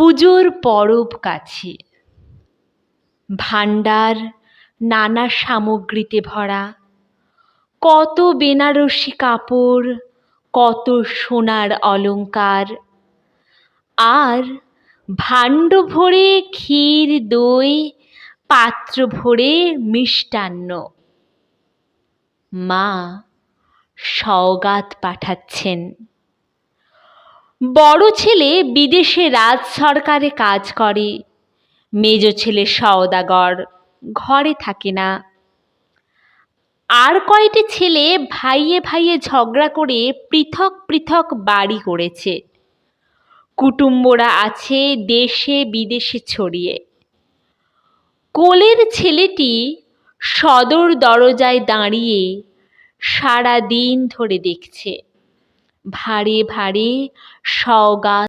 পুজোর পরব কাছে। ভাণ্ডার, নানা সামগ্রীতে ভরা, কত বেনারসি কাপড়, কত সোনার অলংকার। আর ভাণ্ড ভরে ক্ষীর, দই, পাত্র ভরে মিষ্টান্ন। মা সওগাত পাঠাচ্ছেন। বড় ছেলে বিদেশে রাজ সরকারে কাজ করে। মেজ ছেলে সওদাগর, ঘরে থাকে না। আর কয়টি ছেলে ভাইয়ে ভাইয়ে ঝগড়া করে পৃথক পৃথক বাড়ি করেছে। কুটুম্বরা আছে দেশে বিদেশে ছড়িয়ে। কোলের ছেলেটি সদর দরজায় দাঁড়িয়ে সারা দিন ধরে দেখছে। ভাঁড়ে ভারী সওগাত